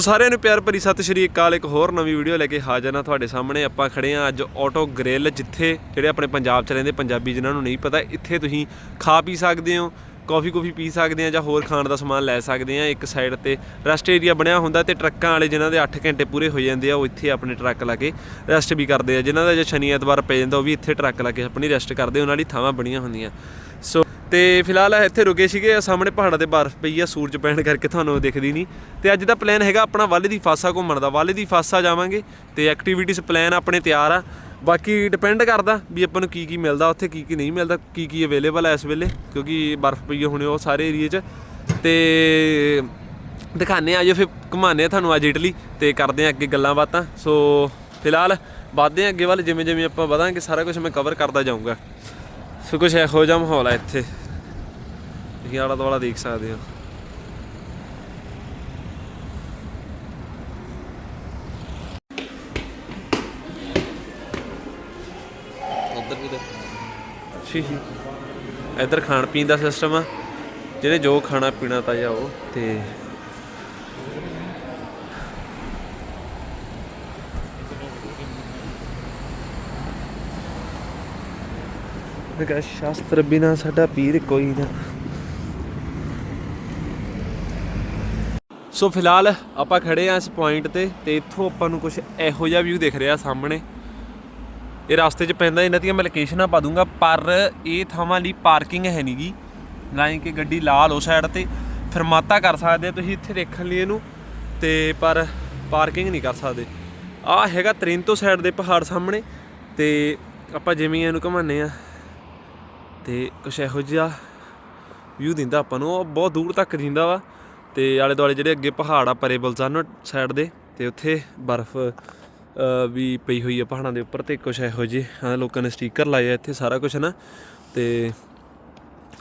ਸੋ ਸਾਰਿਆਂ ਨੂੰ ਪਿਆਰ ਭਰੀ ਸਤਿ ਸ਼੍ਰੀ ਅਕਾਲ। ਇੱਕ ਹੋਰ ਨਵੀਂ ਵੀਡੀਓ ਲੈ ਕੇ ਹਾਜ਼ਰ ਹਾਂ ਤੁਹਾਡੇ ਸਾਹਮਣੇ। ਆਪਾਂ ਖੜੇ ਹਾਂ ਅੱਜ ਆਟੋ ਗ੍ਰਿਲ ਜਿੱਥੇ ਜਿਹੜੇ ਆਪਣੇ ਪੰਜਾਬ 'ਚ ਰਹਿੰਦੇ ਪੰਜਾਬੀ ਜਿਨ੍ਹਾਂ ਨੂੰ ਨਹੀਂ ਪਤਾ, ਇੱਥੇ ਤੁਸੀਂ ਖਾ ਪੀ ਸਕਦੇ ਹੋ ਕਾਫੀ ਕੁਫੀ ਪੀ ਸਕਦੇ ਆ ਜਾਂ ਹੋਰ ਖਾਣ ਦਾ ਸਮਾਨ ਲੈ ਸਕਦੇ ਆ ਇੱਕ ਸਾਈਡ ਤੇ ਰੈਸਟ ਏਰੀਆ ਬਣਿਆ ਹੁੰਦਾ ਤੇ ਟਰੱਕਾਂ ਵਾਲੇ ਜਿਨ੍ਹਾਂ ਦੇ 8 ਘੰਟੇ ਪੂਰੇ ਹੋ ਜਾਂਦੇ ਆ, ਉਹ ਇੱਥੇ ਆਪਣੇ ਟਰੱਕ ਲਾ ਕੇ ਰੈਸਟ ਵੀ ਕਰਦੇ ਆ। ਜਿਨ੍ਹਾਂ ਦਾ ਜੇ ਸ਼ਨੀ ਐਤਵਾਰ ਪੈ ਜਾਂਦਾ, ਉਹ ਵੀ ਇੱਥੇ ਟਰੱਕ ਲਾ ਕੇ ਆਪਣੀ ਰੈਸਟ ਕਰਦੇ ਉਹਨਾਂ ਲਈ ਥਾਵਾਂ ਬਣੀਆਂ ਹੁੰਦੀਆਂ। ਸੋ ਤੇ ਫਿਲਹਾਲ ਇੱਥੇ ਰੁਕੇ ਸੀਗੇ, ਆਹ ਸਾਹਮਣੇ ਪਹਾੜਾਂ ਤੇ ਬਰਫ਼ ਪਈ ਆ, ਸੂਰਜ ਪੈਣ ਕਰਕੇ ਤੁਹਾਨੂੰ ਦਿਖਦੀ ਨਹੀਂ। ਤੇ ਅੱਜ ਦਾ ਪਲਾਨ ਹੈਗਾ ਆਪਣਾ ਵਾਲੇ ਦੀ ਫਾਸਾ ਘੁੰਮਣ ਦਾ, ਵਾਲੇ ਦੀ ਫਾਸਾ ਜਾਵਾਂਗੇ ਤੇ ਐਕਟੀਵਿਟੀਜ਼ ਪਲਾਨ ਆਪਣੇ ਤਿਆਰ ਆ। ਬਾਕੀ ਡਿਪੈਂਡ ਕਰਦਾ ਵੀ ਆਪਾਂ ਨੂੰ ਕੀ ਕੀ ਮਿਲਦਾ ਉੱਥੇ, ਕੀ ਕੀ ਨਹੀਂ ਮਿਲਦਾ, ਕੀ ਕੀ ਅਵੇਲੇਬਲ ਹੈ ਇਸ ਵੇਲੇ, ਕਿਉਂਕਿ ਬਰਫ਼ ਪਈ ਹੋਣੀ ਉਹ ਸਾਰੇ ਏਰੀਏ 'ਚ। ਤੇ ਦਿਖਾਣੇ ਆ ਜੋ ਫਿਰ ਘੁਮਾਣੇ ਆ ਤੁਹਾਨੂੰ ਅੱਜ ਇਟਲੀ ਤੇ ਕਰਦੇ ਆ ਅੱਗੇ ਗੱਲਾਂ ਬਾਤਾਂ। ਸੋ ਫਿਲਹਾਲ ਵਧਦੇ ਆ ਅੱਗੇ ਵੱਲ, ਜਿਵੇਂ ਜਿਵੇਂ ਆਪਾਂ ਵਧਾਂਗੇ, ਸਾਰਾ ਕੁਝ ਮੈਂ ਕਵਰ ਕਰਦਾ ਜਾਊਂਗਾ। ਸੋ ਕੁਝ ਇਹੋ ਜਿਹਾ ਮਾਹੌਲ ਹੈ ਇੱਥੇ। ਤੁਸੀਂ ਆਲਾ ਦੁਆਲਾ ਦੇਖ ਸਕਦੇ ਹੋ ਉਧਰ ਵੀ ਸ਼ੀ ਸ਼ੀ ਇੱਧਰ ਖਾਣ ਪੀਣ ਦਾ ਸਿਸਟਮ ਆ। ਜਿਹੜੇ ਜੋ ਖਾਣਾ ਪੀਣਾ ਤਾਂ ਜਾਓ ਤੇ ਕਿਹਾ ਸ਼ਾਸਤਰ ਬਿਨਾ ਸਾਡਾ ਪੀਰ ਕੋਈ ਨਾ। ਸੋ ਫਿਲਹਾਲ ਆਪਾਂ ਖੜੇ ਆ ਇਸ ਪੁਆਇੰਟ ਤੇ ਤੇ ਇੱਥੋਂ ਆਪਾਂ ਨੂੰ ਕੁਝ ਇਹੋ ਜਿਹਾ ਵਿਊ ਦਿਖ ਰਿਹਾ ਸਾਹਮਣੇ। ਇਹ ਰਸਤੇ 'ਚ ਪੈਂਦਾ ਇਹਨਾਂ ਦੀਆਂ ਮੈਂ ਲੋਕੇਸ਼ਨਾਂ ਪਾ ਦੂੰਗਾ, ਪਰ ਇਹ ਥਾਵਾਂ ਲਈ ਪਾਰਕਿੰਗ ਹੈ ਨਹੀਂਗੀ ਲਾਈਨ ਕਿ ਗੱਡੀ ਲਾ ਲਓ ਸਾਈਡ ਤੇ ਫਰਮਾਤਾ ਕਰ ਸਕਦੇ ਤੁਸੀਂ ਇੱਥੇ ਦੇਖਣ ਲਈ ਇਹਨੂੰ, ਤੇ ਪਰ ਪਾਰਕਿੰਗ ਨਹੀਂ ਕਰ ਸਕਦੇ। ਆ ਹੈਗਾ ਤ੍ਰਿੰਤੋ ਸਾਈਡ ਦੇ ਪਹਾੜ ਸਾਹਮਣੇ, ਤੇ ਆਪਾਂ ਜਿਵੇਂ ਇਹਨੂੰ ਘਮਾਉਂਦੇ ਆ, ਤੇ ਕੁਛ ਇਹੋ ਜਿਹਾ ਵਿਊ ਦਿੰਦਾ ਆਪਾਂ ਨੂੰ। ਉਹ ਬਹੁਤ ਦੂਰ ਤੱਕ ਦਿੰਦਾ ਵਾ। ਤੇ ਆਲੇ ਦੁਆਲੇ ਜਿਹੜੇ ਅੱਗੇ ਪਹਾੜ ਆ ਪਰੇਬਲ ਸਨ ਸਾਈਡ ਦੇ, ਤੇ ਉੱਥੇ ਬਰਫ਼ ਵੀ ਪਈ ਹੋਈ ਆ ਪਹਾੜਾਂ ਦੇ ਉੱਪਰ ਤੇ ਕੁਛ ਇਹੋ ਜਿਹੇ, ਹਾਂ, ਲੋਕਾਂ ਨੇ ਸਟicker ਲਾਏ ਆ ਇੱਥੇ ਸਾਰਾ ਕੁਝ ਨਾ ਤੇ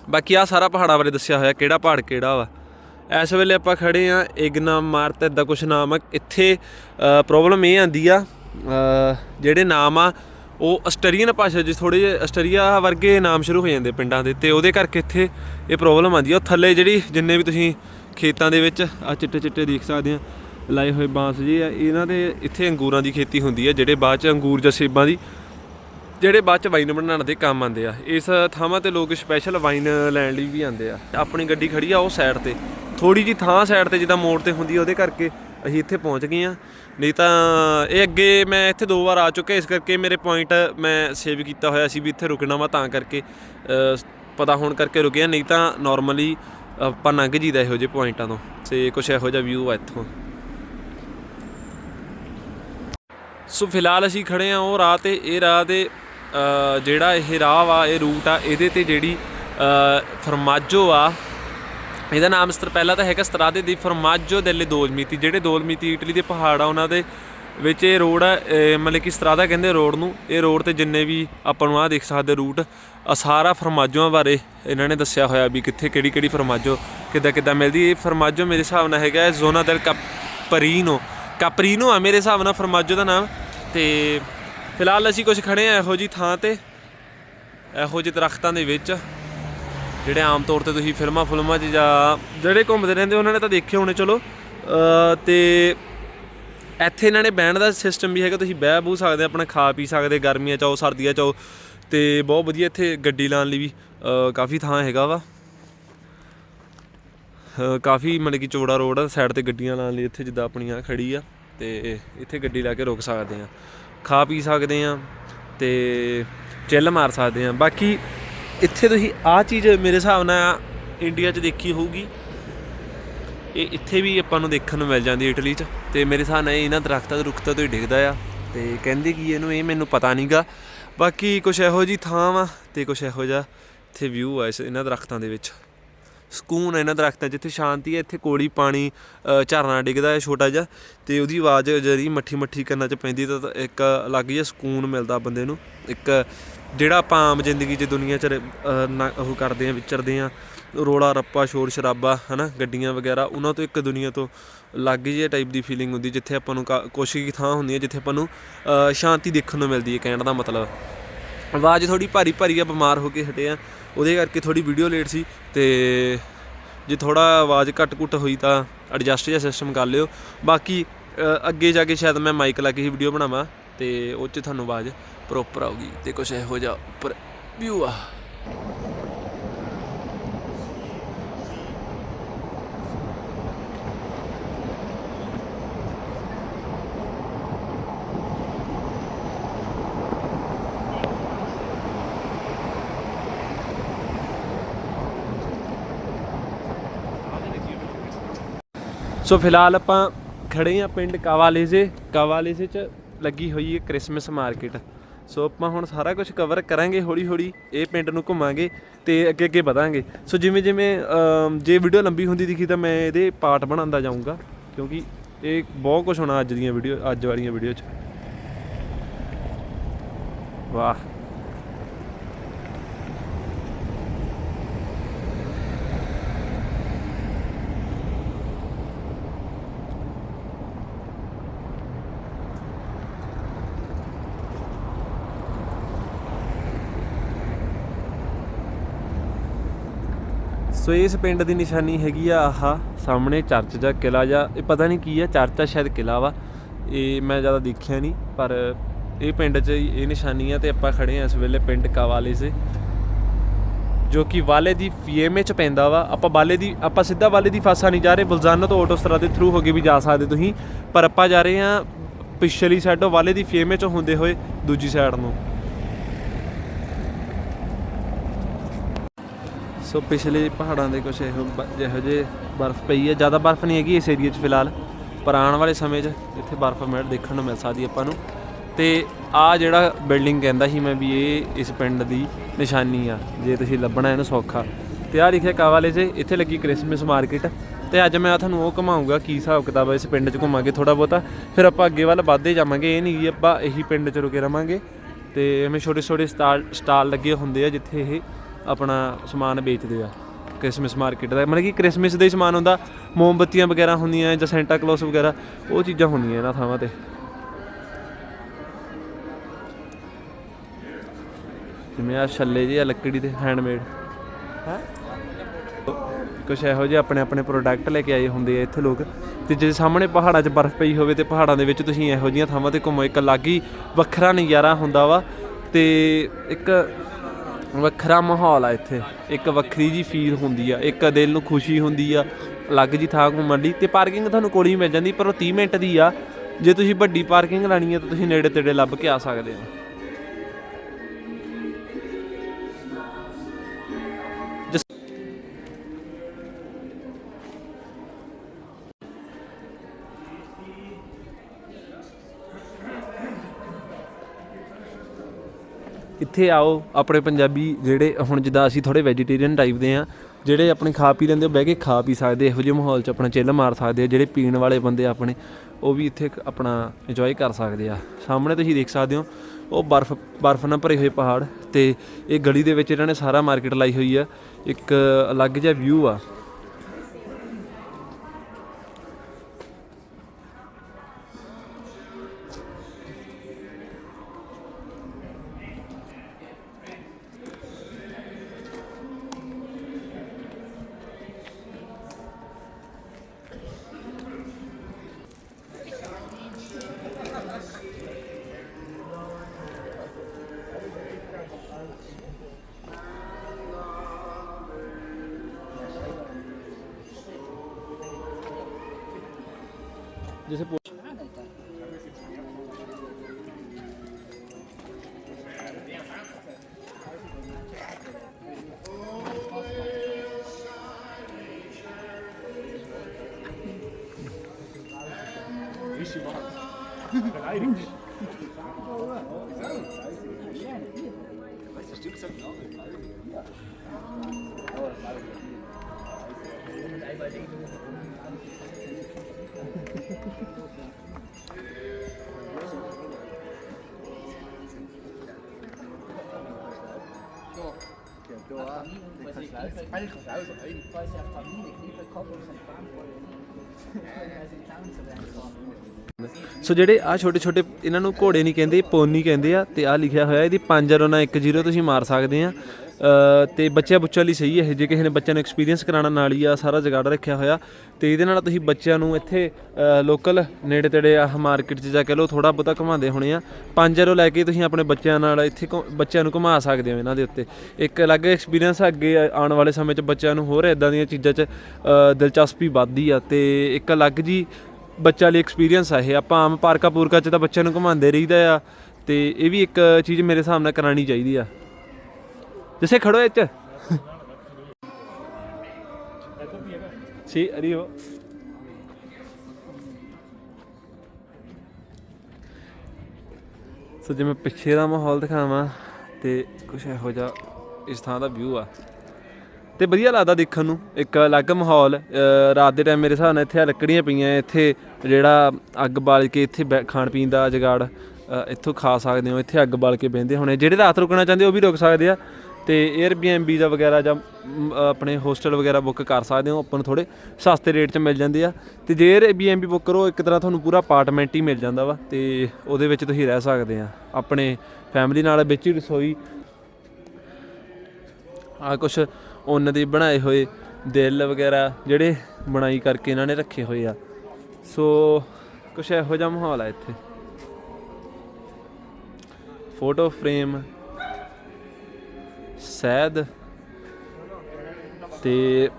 ਬਾਕੀ ਆ ਸਾਰਾ ਪਹਾੜਾਂ ਬਾਰੇ ਦੱਸਿਆ ਹੋਇਆ, ਕਿਹੜਾ ਪਹਾੜ ਕਿਹੜਾ ਵਾ। ਇਸ ਵੇਲੇ ਆਪਾਂ ਖੜੇ ਆ ਇਗਨਾ ਮਾਰਤ ਇਦਾਂ ਕੁਛ ਨਾਮ ਆ। ਇੱਥੇ ਪ੍ਰੋਬਲਮ ਇਹ ਆਂਦੀ ਆ ਜਿਹੜੇ ਨਾਮ ਆ, ਉਹ ਆਸਟਰੀਅਨ ਭਾਸ਼ਾ 'ਚ ਥੋੜੇ ਜਿਹੇ ਆਸਟਰੀਆ ਵਰਗੇ ਨਾਮ ਸ਼ੁਰੂ ਹੋ ਜਾਂਦੇ ਪਿੰਡਾਂ ਦੇ, ਤੇ ਉਹਦੇ ਕਰਕੇ ਇੱਥੇ ਇਹ ਪ੍ਰੋਬਲਮ ਆਂਦੀ ਆ। ਉਹ ਥੱਲੇ ਜਿਹੜੀ ਜਿੰਨੇ ਵੀ ਤੁਸੀਂ ਖੇਤਾਂ ਦੇ ਵਿੱਚ ਆ ਚਿੱਟੇ ਚਿੱਟੇ ਦੇਖ ਸਕਦੇ ਆ ਲਾਏ ਹੋਏ ਬਾਂਸ ਜੀ ਆ ਇਹਨਾਂ ਦੇ ਇੱਥੇ ਅੰਗੂਰਾਂ ਦੀ ਖੇਤੀ ਹੁੰਦੀ ਹੈ, ਜਿਹੜੇ ਬਾਅਦ ਚ ਅੰਗੂਰ ਜਾਂ ਸੇਬਾਂ ਦੀ, ਜਿਹੜੇ ਬਾਅਦ ਚ ਵਾਈਨ ਬਣਾਉਣ ਦੇ ਕੰਮ ਆਉਂਦੇ ਆ। ਇਸ ਥਾਵਾਂ ਤੇ ਲੋਕ ਸਪੈਸ਼ਲ ਵਾਈਨ ਲੈਣ ਲਈ ਵੀ ਆਉਂਦੇ ਆ। ਆਪਣੀ ਗੱਡੀ ਖੜੀ ਆ ਉਹ ਸਾਈਡ ਤੇ। ਥੋੜੀ ਜੀ ਥਾਂ ਸਾਈਡ ਤੇ ਜਿੱਦਾਂ ਮੋੜ ਤੇ ਹੁੰਦੀ ਆ, ਉਹਦੇ ਕਰਕੇ ਅਸੀਂ ਇੱਥੇ ਪਹੁੰਚ ਗਏ ਆ। ਨਹੀਂ ਤਾਂ ਇਹ ਅੱਗੇ ਮੈਂ ਇੱਥੇ ਦੋ ਵਾਰ ਆ ਚੁੱਕਿਆ, ਇਸ ਕਰਕੇ ਮੇਰੇ ਪੁਆਇੰਟ ਮੈਂ ਸੇਵ ਕੀਤਾ ਹੋਇਆ ਸੀ ਵੀ ਇੱਥੇ ਰੁਕਣਾ ਵਾ, ਤਾਂ ਕਰਕੇ ਪਤਾ ਹੋਣ ਕਰਕੇ ਰੁਕਿਆ। ਨਹੀਂ ਤਾਂ ਨਾਰਮਲੀ ਆਪਾਂ ਲੰਘ ਜੀਦਾ ਇਹੋ ਜਿਹੇ ਪੁਆਇੰਟਾਂ ਤੋਂ, ਤੇ ਕੁਛ ਇਹੋ ਜਿਹਾ ਵਿਊ ਆ ਇੱਥੋਂ। ਸੋ ਫਿਲਹਾਲ ਅਸੀਂ ਖੜੇ ਆ ਉਹ ਰਾਹ ਤੇ, ਇਹ ਰਾਹ ਦੇ ਜਿਹੜਾ ਇਹ ਰਾਹ ਵਾ, ਇਹ ਰੂਟ ਆ, ਇਹਦੇ ਤੇ ਜਿਹੜੀ ਫਰਮਾਜੋ ਆ, ਇਹਦਾ ਨਾਮ ਸਤਰ, ਪਹਿਲਾਂ ਤਾਂ ਹੈਗਾ ਸਤਰਾਦੇ ਦੀ ਫਰਮਾਜੋ ਦੇਲੇ ਦੋਲਮੀਤੀ ਜਿਹੜੇ ਦੋਲਮੀਤੀ ਇਟਲੀ ਦੇ ਪਹਾੜ ਆ, ਉਹਨਾਂ ਦੇ ਵਿੱਚ ਇਹ ਰੋਡ ਆ ਇਹ ਮਤਲਬ ਕਿ ਸਤਰਾਦਾ ਕਹਿੰਦੇ ਰੋਡ ਨੂੰ। ਇਹ ਰੋਡ ਤੇ ਜਿੰਨੇ ਵੀ ਆਪਾਂ ਨੂੰ ਆ ਦੇਖ ਸਕਦੇ ਰੂਟ ਆ ਸਾਰਾ ਫਰਮਾਜੋਆਂ ਬਾਰੇ ਇਹਨਾਂ ਨੇ ਦੱਸਿਆ ਹੋਇਆ ਵੀ ਕਿੱਥੇ ਕਿਹੜੀ ਕਿਹੜੀ ਫਰਮਾਜੋ ਕਿੱਦਾਂ ਕਿੱਦਾਂ ਮਿਲਦੀ ਇਹ ਫਰਮਾਜੋ ਮੇਰੇ ਹਿਸਾਬ ਨਾਲ ਹੈਗਾ ਜ਼ੋਨਾ del ਕਪਰੀਨੋ ਕਪਰੀਨੋ ਆ ਮੇਰੇ ਹਿਸਾਬ ਨਾਲ ਫਰਮਾਜੋ ਦਾ ਨਾਮ। ਤੇ ਫਿਲਹਾਲ ਅਸੀਂ ਕੁਝ ਖੜੇ ਆ ਇਹੋ ਜੀ ਥਾਂ ਤੇ ਇਹੋ ਜਿਹੇ ਦਰਖਤਾਂ ਦੇ ਵਿੱਚ ਜਿਹੜੇ ਆਮ ਤੌਰ ਤੇ ਤੁਸੀਂ ਫਿਲਮਾਂ ਫੁਲਮਾਂ 'ਚ ਜਾਂ ਜਿਹੜੇ ਘੁੰਮਦੇ ਰਹਿੰਦੇ ਉਹਨਾਂ ਨੇ ਤਾਂ ਦੇਖੇ ਹੋਣੇ ਚਲੋ। ਅ, ਤੇ ਇੱਥੇ ਇਹਨਾਂ ਨੇ ਬਹਿਣ ਦਾ ਸਿਸਟਮ ਵੀ ਹੈਗਾ, ਤੁਸੀਂ ਬਹਿ ਬੂ ਸਕਦੇ, ਆਪਣਾ ਖਾ ਪੀ ਸਕਦੇ, ਗਰਮੀਆਂ 'ਚ ਆਓ, ਸਰਦੀਆਂ 'ਚ ਆਓ, ਤੇ ਬਹੁਤ ਵਧੀਆ ਇੱਥੇ ਗੱਡੀ ਲਾਉਣ ਲਈ ਵੀ ਕਾਫੀ ਥਾਂ ਹੈਗਾ ਵਾ। ਕਾਫੀ ਮਤਲਬ ਕਿ ਚੌੜਾ ਰੋਡ ਆ ਸਾਈਡ ਤੇ ਗੱਡੀਆਂ ਲਾਉਣ ਲਈ ਇੱਥੇ ਜਿੱਦਾਂ ਆਪਣੀ ਆ ਖੜੀ ਆ, ਤੇ ਇੱਥੇ ਗੱਡੀ ਲਾ ਕੇ ਰੁਕ ਸਕਦੇ ਆ। ਖਾ ਪੀ ਸਕਦੇ ਆ, ਤੇ ਚਿੱਲ ਮਾਰ ਸਕਦੇ ਆ। ਬਾਕੀ ਇੱਥੇ ਤੁਸੀਂ ਆਹ ਚੀਜ਼ ਮੇਰੇ ਹਿਸਾਬ ਨਾਲ ਇੰਡੀਆ 'ਚ ਦੇਖੀ ਹੋਊਗੀ ਇਹ ਇੱਥੇ ਵੀ ਆਪਾਂ ਨੂੰ ਦੇਖਣ ਨੂੰ ਮਿਲ ਜਾਂਦੀ ਇਟਲੀ 'ਚ। ਤੇ ਮੇਰੇ ਹਿਸਾਬ ਨਾਲ ਇਹਨਾਂ ਦਰਖਤਾਂ ਦੇ ਰੁੱਖਾਂ ਤੋਂ ਹੀ ਡਿੱਗਦਾ ਆ। ਤੇ ਕਹਿੰਦੇ ਕੀ ਇਹਨੂੰ ਇਹ ਮੈਨੂੰ ਪਤਾ ਨਹੀਂਗਾ ਬਾਕੀ ਕੁਝ ਇਹੋ ਜੀ ਥਾਂ ਵਾ ਤੇ ਕੁਝ ਇਹੋ ਜਿਹਾ ਇੱਥੇ ਵਿਊ ਆ ਇਸ ਇਹਨਾਂ ਦਰਖਤਾਂ ਦੇ ਵਿੱਚ। ਸਕੂਨ ਹੈ ਇਹਨਾਂ ਦਰਖਤਾਂ 'ਚ, ਜਿੱਥੇ ਸ਼ਾਂਤੀ ਹੈ ਇੱਥੇ ਕੋੜੀ ਪਾਣੀ ਝਰਨਾ ਡਿੱਗਦਾ ਹੈ ਛੋਟਾ ਜਿਹਾ। ਤੇ ਉਹਦੀ ਆਵਾਜ਼ ਜਿਹੜੀ ਮੱਠੀ ਮੱਠੀ ਕੰਨਾਂ 'ਚ ਪੈਂਦੀ ਤਾਂ ਇੱਕ ਅਲੱਗ ਜਿਹਾ ਸਕੂਨ ਮਿਲਦਾ ਬੰਦੇ ਨੂੰ। ਇੱਕ ਜਿਹੜਾ ਆਪਾਂ ਆਮ ਜ਼ਿੰਦਗੀ 'ਚ ਦੁਨੀਆ 'ਚ ਨਾ- ਉਹ ਕਰਦੇ ਆ ਵਿਚਰਦੇ ਆ ਰੋਲਾ ਰੱਪਾ, ਸ਼ੋਰ ਸ਼ਰਾਬਾ, ਹਨਾ, ਗੱਡੀਆਂ ਵਗੈਰਾ, ਉਹਨਾਂ ਤੋਂ ਇੱਕ ਦੁਨੀਆ ਤੋਂ ਅਲੱਗ ਜਿਹੀ ਟਾਈਪ ਦੀ ਫੀਲਿੰਗ ਹੁੰਦੀ, ਜਿੱਥੇ ਆਪਾਂ ਨੂੰ ਕਾ- ਕੁਛ ਕੀ ਥਾਂ ਹੁੰਦੀ ਹੈ, ਜਿੱਥੇ ਆਪਾਂ ਨੂੰ ਸ਼ਾਂਤੀ ਦੇਖਣ ਨੂੰ ਮਿਲਦੀ ਹੈ, ਕਹਿਣ ਦਾ ਮਤਲਬ। ਆਵਾਜ਼ ਥੋੜੀ ਭਾਰੀ ਭਾਰੀ ਆ, ਬਿਮਾਰ ਹੋ ਕੇ ਹਟੇ ਆ। ਉਹਦੇ ਕਰਕੇ ਥੋੜੀ ਵੀਡੀਓ ਲੇਟ ਸੀ, ਤੇ ਜੇ ਥੋੜਾ ਆਵਾਜ਼ ਘੱਟ ਘੁੱਟ ਹੋਈ ਤਾਂ ਐਡਜਸਟ ਜਿਹਾ ਸਿਸਟਮ ਕਰ ਲਿਓ। ਬਾਕੀ ਅੱਗੇ ਜਾ ਕੇ ਸ਼ਾਇਦ ਮੈਂ ਮਾਈਕ ਲਾ ਕੇ ਹੀ ਵੀਡੀਓ ਬਣਾਵਾਂ, ਤੇ ਉਹ 'ਚ ਤੁਹਾਨੂੰ ਆਵਾਜ਼ ਪ੍ਰੋਪਰ ਆਊਗੀ। ਤੇ ਕੁਝ ਇਹੋ ਜਿਹਾ ਉੱਪਰ ਵਿਊ ਆ। ਸੋ ਫਿਲਹਾਲ ਆਪਾਂ ਖੜੇ ਆ ਪਿੰਡ ਕਾਵਾਲੇਜ਼ੇ ਕਾਵਾਲੇਜ਼ੇ ਚ ਲੱਗੀ ਹੋਈ ਹੈ ਕ੍ਰਿਸਮਸ ਮਾਰਕੀਟ। ਸੋ ਆਪਾਂ ਹੁਣ ਸਾਰਾ ਕੁਝ ਕਵਰ ਕਰਾਂਗੇ ਹੌਲੀ ਹੌਲੀ, ਇਹ ਪਿੰਡ ਨੂੰ ਘੁੰਮਾਂਗੇ ਤੇ ਅੱਗੇ ਅੱਗੇ ਵਧਾਂਗੇ। ਸੋ ਜਿਵੇਂ ਜਿਵੇਂ ਜੇ ਵੀਡੀਓ ਲੰਬੀ ਹੁੰਦੀ ਦਿਖੀ ਤਾਂ ਮੈਂ ਇਹਦੇ ਪਾਰਟ ਬਣਾਉਂਦਾ ਜਾਊਂਗਾ, ਕਿਉਂਕਿ ਇਹ ਬਹੁਤ ਕੁਝ ਹੋਣਾ ਅੱਜ ਦੀਆਂ ਵੀਡੀਓ ਅੱਜ ਵਾਲੀਆਂ ਵੀਡੀਓ 'ਚ। ਵਾਹ। ਸੋ ਇਸ ਪਿੰਡ ਦੀ ਨਿਸ਼ਾਨੀ ਹੈਗੀ ਆ ਆਹ ਸਾਹਮਣੇ ਚਰਚ ਜਾਂ ਕਿਲਾ ਜਾਂ ਇਹ ਪਤਾ ਨਹੀਂ ਕੀ ਆ, ਚਰਚ ਆ ਸ਼ਾਇਦ ਕਿਲਾ ਵਾ। ਇਹ ਮੈਂ ਜ਼ਿਆਦਾ ਦੇਖਿਆ ਨਹੀਂ, ਪਰ ਇਹ ਪਿੰਡ 'ਚ ਇਹ ਨਿਸ਼ਾਨੀ ਆ ਤੇ ਆਪਾਂ ਖੜੇ ਆ ਇਸ ਵੇਲੇ ਪਿੰਡ ਕਾਵਾਲੇ ਸੇ, ਜੋ ਕਿ ਵਾਲੇ ਦੀ ਫੀਏਮਏ ਚ ਪੈਂਦਾ ਵਾ। ਆਪਾਂ ਵਾਲੇ ਦੀ, ਆਪਾਂ ਸਿੱਧਾ ਵਾਲੇ ਦੀ ਫਾਸਾ ਨਹੀਂ ਜਾ ਰਹੇ, ਬੁਲਜ਼ਾਨਾ ਤੋਂ ਆਟੋਸਟਰਾ ਦੇ ਥਰੂ ਹੋ ਕੇ ਵੀ ਜਾ ਸਕਦੇ ਤੁਸੀਂ, ਪਰ ਆਪਾਂ ਜਾ ਰਹੇ ਆ ਪਿਛਲੀ ਸਾਈਡੋਂ ਵਾਲੇ ਦੀ ਫੀਏਮਏ ਚ ਹੁੰਦੇ ਹੋਏ ਦੂਜੀ ਸਾਈਡ ਨੂੰ। ਸੋ ਪਿਛਲੇ ਪਹਾੜਾਂ ਦੇ ਕੁਛ ਇਹੋ ਬ- ਜਿਹੋ ਜਿਹੇ ਬਰਫ਼ ਪਈ ਹੈ। ਜ਼ਿਆਦਾ ਬਰਫ਼ ਨਹੀਂ ਹੈਗੀ ਇਸ ਏਰੀਆ 'ਚ ਫਿਲਹਾਲ। ਪਰ ਆਉਣ ਵਾਲੇ ਸਮੇਂ 'ਚ ਇੱਥੇ ਬਰਫ਼ ਮਿਲ ਦੇਖਣ ਨੂੰ ਮਿਲ ਸਕਦੀ ਆਪਾਂ ਨੂੰ। ਤੇ ਆ ਜਿਹੜਾ ਬਿਲਡਿੰਗ ਕਹਿੰਦਾ ਸੀ ਮੈਂ ਵੀ ਇਹ ਇਸ ਪਿੰਡ ਦੀ ਨਿਸ਼ਾਨੀ ਆ, ਜੇ ਤੁਸੀਂ ਲੱਭਣਾ ਇਹਨੂੰ ਸੌਖਾ। ਤੇ ਆ ਲਿਖਿਆ ਕਾਵਾਲੇ 'ਚ, ਇੱਥੇ ਲੱਗੀ ਕ੍ਰਿਸਮਸ ਮਾਰਕੀਟ। ਤੇ ਅੱਜ ਮੈਂ ਤੁਹਾਨੂੰ ਉਹ ਘੁਮਾਊਂਗਾ ਕੀ ਹਿਸਾਬ ਕਿਤਾਬ ਹੈ ਇਸ ਪਿੰਡ 'ਚ ਘੁੰਮਾਂਗੇ ਥੋੜਾ ਬਹੁਤਾ। ਫਿਰ ਆਪਾਂ ਅੱਗੇ ਵੱਲ ਵੱਧਦੇ ਜਾਵਾਂਗੇ, ਇਹ ਨਹੀਂ ਕਿ ਆਪਾਂ ਇਹੀ ਪਿੰਡ 'ਚ ਰੁਕੇ ਰਵਾਂਗੇ। ਤੇ ਐਵੇਂ ਛੋਟੇ ਛੋਟੇ ਸਟਾਲ ਸਟਾਲ ਲੱਗੇ ਹੁੰਦੇ ਆ ਜਿੱਥੇ ਇਹ ਆਪਣਾ ਸਮਾਨ ਵੇਚਦੇ ਆ ਕ੍ਰਿਸਮਸ ਮਾਰਕੀਟ ਦਾ। ਮਤਲਬ ਕਿ ਕ੍ਰਿਸਮਸ ਦੇ ਸਮਾਨ ਹੁੰਦਾ ਮੋਮਬੱਤੀਆਂ ਵਗੈਰਾ ਹੁੰਦੀਆਂ ਜਾਂ ਸੈਂਟਾ ਕਲੌਸ ਵਗੈਰਾ ਉਹ ਚੀਜ਼ਾਂ ਹੁੰਦੀਆਂ ਇਹਨਾਂ ਥਾਵਾਂ ਤੇ। ਜਿਵੇਂ ਆ ਛੱਲੇ ਜਿਹੇ ਆ ਲੱਕੜੀ ਦੇ ਹੈਂਡਮੇਡ ਹੈ? ਕੁਛ ਇਹੋ ਜਿਹੇ ਆਪਣੇ ਆਪਣੇ ਪ੍ਰੋਡਕਟ ਲੈ ਕੇ ਆਏ ਹੁੰਦੇ ਆ ਇੱਥੇ ਲੋਕ। ਤੇ ਜੇ ਸਾਹਮਣੇ ਪਹਾੜਾਂ 'ਚ ਬਰਫ਼ ਪਈ ਹੋਵੇ ਤੇ ਪਹਾੜਾਂ ਦੇ ਵਿੱਚ ਤੁਸੀਂ ਇਹੋ ਜਿਹੀਆਂ ਥਾਵਾਂ ਤੇ ਘੁੰਮੋ। ਇੱਕ ਅਲੱਗ ਹੀ ਵੱਖਰਾ ਨਜ਼ਾਰਾ ਹੁੰਦਾ ਵਾ। ਤੇ ਇੱਕ ਵੱਖਰਾ ਮਾਹੌਲ ਆ ਇੱਥੇ। ਇੱਕ ਵੱਖਰੀ ਜੀ ਫੀਲ ਹੁੰਦੀ ਆ, ਇੱਕ ਦਿਲ ਨੂੰ ਖੁਸ਼ੀ ਹੁੰਦੀ ਆ, ਅਲੱਗ ਜੀ ਥਾਂ ਘੁੰਮਣ ਲਈ ਤੇ ਪਾਰਕਿੰਗ ਤੁਹਾਨੂੰ ਕੋਲ ਹੀ ਮਿਲ ਜਾਂਦੀ, ਪਰ ਉਹ 30 ਮਿੰਟ ਦੀ ਆ। ਜੇ ਤੁਸੀਂ ਵੱਡੀ ਪਾਰਕਿੰਗ ਲੈਣੀ ਆ, ਤਾਂ ਤੁਸੀਂ ਨੇੜੇ ਤੇੜੇ ਲੱਭ ਕੇ ਆ ਸਕਦੇ ਹੋ। ਇੱਥੇ ਆਓ, ਆਪਣੇ ਪੰਜਾਬੀ ਜਿਹੜੇ ਹੁਣ ਜਿੱਦਾਂ ਅਸੀਂ ਥੋੜੇ ਵੈਜੀਟੇਰੀਅਨ ਟਾਈਪ ਦੇ ਆ ਜਿਹੜੇ ਆਪਣੇ ਖਾ ਪੀ ਲੈਂਦੇ, ਉਹ ਬਹਿ ਕੇ ਖਾ ਪੀ ਸਕਦੇ, ਇਹੋ ਜਿਹੇ ਮਾਹੌਲ 'ਚ ਆਪਣਾ ਚਿੱਲ ਮਾਰ ਸਕਦੇ ਆ, ਜਿਹੜੇ ਪੀਣ ਵਾਲੇ ਬੰਦੇ ਆਪਣੇ, ਉਹ ਵੀ ਇੱਥੇ ਆਪਣਾ ਇੰਜੋਏ ਕਰ ਸਕਦੇ ਆ। ਸਾਹਮਣੇ ਤੁਸੀਂ ਦੇਖ ਸਕਦੇ ਹੋ, ਉਹ ਬਰਫ਼ ਬਰਫ਼ ਨਾਲ ਭਰੇ ਹੋਏ ਪਹਾੜ ਤੇ ਇਹ ਗਲੀ ਦੇ ਵਿੱਚ ਇਹਨਾਂ ਨੇ ਸਾਰਾ ਮਾਰਕੀਟ ਲਾਈ ਹੋਈ ਆ, ਇੱਕ ਅਲੱਗ ਜਿਹਾ ਵਿਊ ਆ। जैसे Mas você tinha que ser ਸੋ ਜਿਹੜੇ ਆ ਛੋਟੇ ਛੋਟੇ ਇਹਨਾਂ ਨੂੰ ਘੋੜੇ ਨਹੀਂ ਕਹਿੰਦੇ, ਪੋਨੀ ਕਹਿੰਦੇ ਆ, ਤੇ ਆ ਲਿਖਿਆ ਹੋਇਆ, ਇਹਦੀ 5010 ਤੁਸੀਂ ਮਾਰ ਸਕਦੇ ਆ। ਤੇ ਬੱਚਿਆਂ ਬੁੱਚਿਆਂ ਲਈ ਸਹੀ ਹੈ ਜੇ ਕਿਸੇ ਨੇ ਬੱਚਿਆਂ ਨੂੰ ਐਕਸਪੀਰੀਅੰਸ ਕਰਾਉਣਾ, ਨਾਲ ਹੀ ਆ ਸਾਰਾ ਜਗਾੜ ਰੱਖਿਆ ਹੋਇਆ। ਤੇ ਇਹਦੇ ਨਾਲ ਤੁਸੀਂ ਬੱਚਿਆਂ ਨੂੰ ਇੱਥੇ ਲੋਕਲ ਨੇੜੇ ਤੇੜੇ ਆਹ ਮਾਰਕੀਟ 'ਚ ਜਾ ਕੇ ਲੋ ਥੋੜਾ ਬਹੁਤਾ ਘੁਮਾਉਂਦੇ ਹੋਣੇ ਆ। 5 ਯੂਰੋ ਲੈ ਕੇ ਤੁਸੀਂ ਆਪਣੇ ਬੱਚਿਆਂ ਨਾਲ ਇੱਥੇ ਘੁ- ਬੱਚਿਆਂ ਨੂੰ ਘੁਮਾ ਸਕਦੇ ਹੋ ਇਹਨਾਂ ਦੇ ਉੱਤੇ। ਇੱਕ ਅਲੱਗ ਐਕਸਪੀਰੀਅੰਸ ਅੱਗੇ ਆਉਣ ਵਾਲੇ ਸਮੇਂ 'ਚ ਬੱਚਿਆਂ ਨੂੰ ਹੋਰ ਇਦਾਂ ਦੀਆਂ ਚੀਜ਼ਾਂ 'ਚ ਦਿਲਚਸਪੀ ਵੱਧਦੀ ਆ। ਤੇ ਇੱਕ ਅਲੱਗ ਜੀ ਬੱਚਾ ਲਈ ਐਕਸਪੀਰੀਅੰਸ ਆ ਇਹ। ਆਪਾਂ ਆਮ ਪਾਰਕਾਂ ਪੂਰਕਾਂ 'ਚ ਤਾਂ ਬੱਚਿਆਂ ਨੂੰ ਘੁਮਾਉਂਦੇ ਰਹੀਦਾ ਆ। ਤੇ ਇਹ ਵੀ ਇੱਕ ਚੀਜ਼ ਮੇਰੇ ਹਿਸਾਬ ਨਾਲ ਕਰਾਣੀ ਚਾਹੀਦੀ ਆ। ਜਿਸੇ ਖੜੋ ਇੱਥੇ ਸੀ ਅਰੀਓ ਸੋ ਜੇ ਮੈਂ ਪਿੱਛੇ ਦਾ ਮਾਹੌਲ ਦਿਖਾਵਾਂ ਤੇ ਕੁਝ ਇਹੋ ਜਿਹਾ ਇਸ ਥਾਂ ਦਾ ਵਿਊ ਆ ਤੇ ਵਧੀਆ ਲੱਗਦਾ ਦੇਖਣ ਨੂੰ ਇੱਕ ਅਲੱਗ ਮਾਹੌਲ ਰਾਤ ਦੇ ਟਾਈਮ ਮੇਰੇ ਹਿਸਾਬ ਨਾਲ ਇੱਥੇ ਲੱਕੜੀਆਂ ਪਈਆਂ ਇੱਥੇ ਜਿਹੜਾ ਅੱਗ ਬਾਲ ਕੇ ਇੱਥੇ ਬੈ- ਖਾਣ ਪੀਣ ਦਾ ਜਗਾੜ ਇੱਥੋਂ ਖਾ ਸਕਦੇ ਹੋ ਇੱਥੇ ਅੱਗ ਬਾਲ ਕੇ ਬਹਿੰਦੇ ਹੋਣੇ ਜਿਹੜੇ ਰਾਤ ਰੁਕਣਾ ਚਾਹੁੰਦੇ ਉਹ ਵੀ ਰੁਕ ਸਕਦੇ ਆ ਤੇ Airbnb ਦਾ ਵਗੈਰਾ ਜਾਂ ਆਪਣੇ ਹੋਸਟਲ ਵਗੈਰਾ ਬੁੱਕ ਕਰ ਸਕਦੇ ਹੋ ਆਪਾਂ ਨੂੰ ਥੋੜੇ ਸਸਤੇ ਰੇਟ 'ਚ ਮਿਲ ਜਾਂਦੇ ਆ। ਤੇ ਜੇ Airbnb ਬੁੱਕ ਕਰੋ, ਇੱਕ ਤਰ੍ਹਾਂ ਤੁਹਾਨੂੰ ਪੂਰਾ ਅਪਾਰਟਮੈਂਟ ਹੀ ਮਿਲ ਜਾਂਦਾ ਵਾ ਤੇ ਉਹਦੇ ਵਿੱਚ ਤੁਸੀਂ ਰਹਿ ਸਕਦੇ ਆ। ਆਪਣੇ ਫੈਮਿਲੀ ਨਾਲ ਵਿੱਚ ਹੀ ਰਸੋਈ। ਆ ਕੁਛ ਉਹਨਾਂ ਦੇ ਬਣਾਏ ਹੋਏ ਦਿਲ ਵਗੈਰਾ ਜਿਹੜੇ ਬਣਾਈ ਕਰਕੇ ਇਹਨਾਂ ਨੇ ਰੱਖੇ ਹੋਏ ਆ। ਸੋ ਕੁਛ ਇਹੋ ਜਿਹਾ ਮਾਹੌਲ ਆ ਇੱਥੇ। ਫੋਟੋ ਫਰੇਮ ਸ਼ਹਿਦ ਤੇ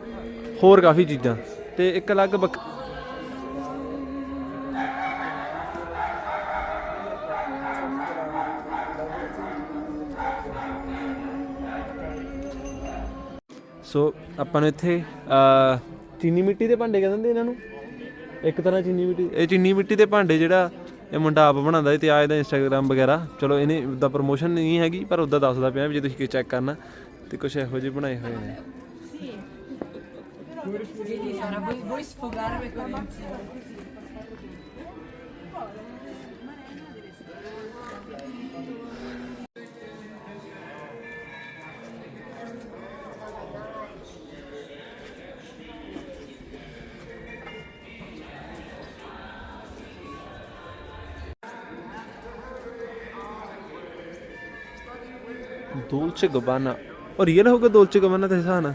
ਹੋਰ ਕਾਫੀ ਚੀਜ਼ਾਂ ਤੇ ਇੱਕ ਅਲੱਗ ਬਕ ਸੋ ਆਪਾਂ ਨੂੰ ਇੱਥੇ ਚੀਨੀ ਮਿੱਟੀ ਦੇ ਭਾਂਡੇ ਕਹਿੰਦੇ ਨੇ ਇਹਨਾਂ ਨੂੰ। ਇੱਕ ਤਰ੍ਹਾਂ ਚੀਨੀ ਮਿੱਟੀ ਇਹ ਚੀਨੀ ਮਿੱਟੀ ਦੇ ਭਾਂਡੇ ਜਿਹੜਾ ਇਹ ਮੁੰਡਾ ਆਪ ਬਣਾਉਂਦਾ ਤੇ ਆ ਇਹਦਾ ਇੰਸਟਾਗ੍ਰam ਵਗੈਰਾ। ਚਲੋ ਇਹਨੇ ਦਾ ਪ੍ਰੋਮੋਸ਼ਨ ਨਹੀਂ ਹੈਗੀ ਪਰ ਉਹਦਾ ਦੱਸਦਾ ਪਿਆ ਵੀ ਜੇ ਤੁਸੀਂ ਚੈੱਕ ਕਰਨਾ ਤੇ ਕੁਝ ਇਹੋ ਜਿਹੇ ਬਣਾਏ ਹੋਏ ਨੇ। vuoi, sfogarmi con il ਚਾਹ ਨਾ ਹੋ ਦੋਲਚ ਗੁਬਾਨਾ ਦੇ ਹਿਸਾਬ ਨਾਲ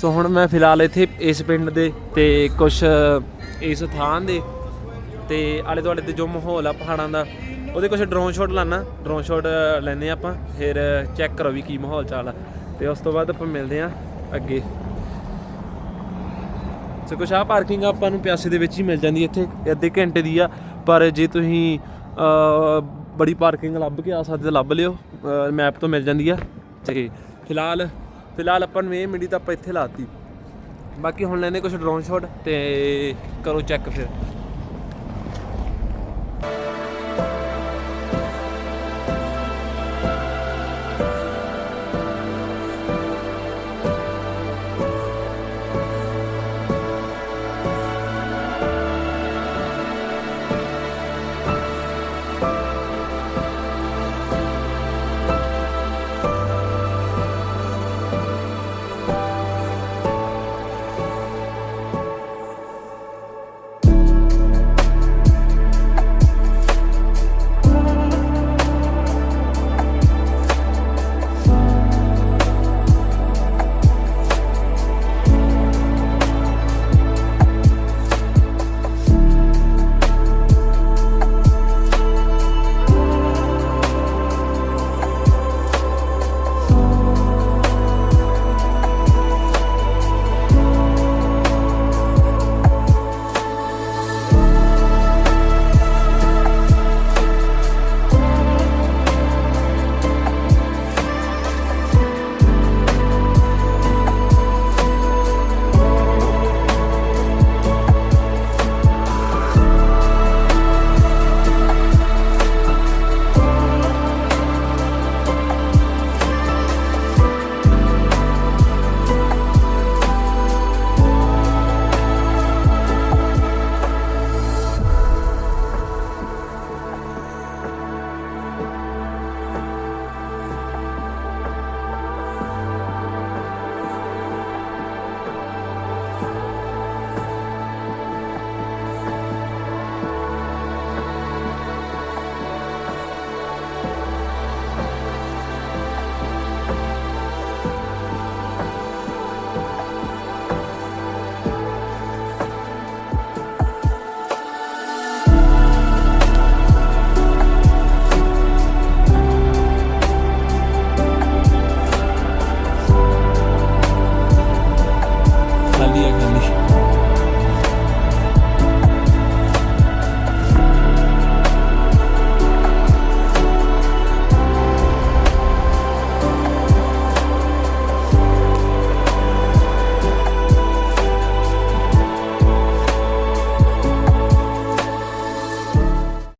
ਸੋ ਹੁਣ ਮੈਂ ਫਿਲਹਾਲ ਇੱਥੇ ਇਸ ਪਿੰਡ ਦੇ ਤੇ ਕੁਝ ਇਸ ਥਾਂ ਦੇ ਤੇ ਆਲੇ ਦੁਆਲੇ ਤੇ ਜੋ ਮਾਹੌਲ ਆ ਪਹਾੜਾਂ ਦਾ, ਉਹਦੇ ਕੁਝ ਡਰੋਨ ਸ਼ਾਟ ਲਾਣਾ ਡਰੋਨ ਸ਼ਾਟ ਲੈਨੇ ਆਪਾਂ, ਫਿਰ ਚੈੱਕ ਕਰੋ ਵੀ ਕੀ ਮਾਹੌਲ ਚਾਲ ਆ। ਤੇ ਉਸ ਤੋਂ ਬਾਅਦ ਆਪਾਂ ਮਿਲਦੇ ਆ ਅੱਗੇ। ਸੋ ਕੁਛ ਆ ਪਾਰਕਿੰਗ ਆਪਾਂ ਨੂੰ ਪਿਆਸੇ ਦੇ ਵਿੱਚ ਹੀ ਮਿਲ ਜਾਂਦੀ ਇੱਥੇ ਅੱਧੇ ਘੰਟੇ ਦੀ ਆ। ਪਰ ਜੇ ਤੁਸੀਂ ਬੜੀ ਪਾਰਕਿੰਗ ਲੱਭ ਕੇ ਆ ਸਕਦੇ ਤਾਂ ਲੱਭ ਲਿਓ ਮੈਪ ਤੋਂ ਮਿਲ ਜਾਂਦੀ ਆ। ਤੇ ਫਿਲਹਾਲ ਫਿਲਹਾਲ ਆਪਾਂ ਨੂੰ ਇਹ ਮਿਲੀ ਤਾਂ ਆਪਾਂ ਇੱਥੇ ਲਾਤੀ। ਬਾਕੀ ਹੁਣ ਲੈਨੇ ਕੁਝ ਡਰੋਨ ਸ਼ਾਟ ਤੇ ਕਰੋ ਚੈੱਕ ਫਿਰ।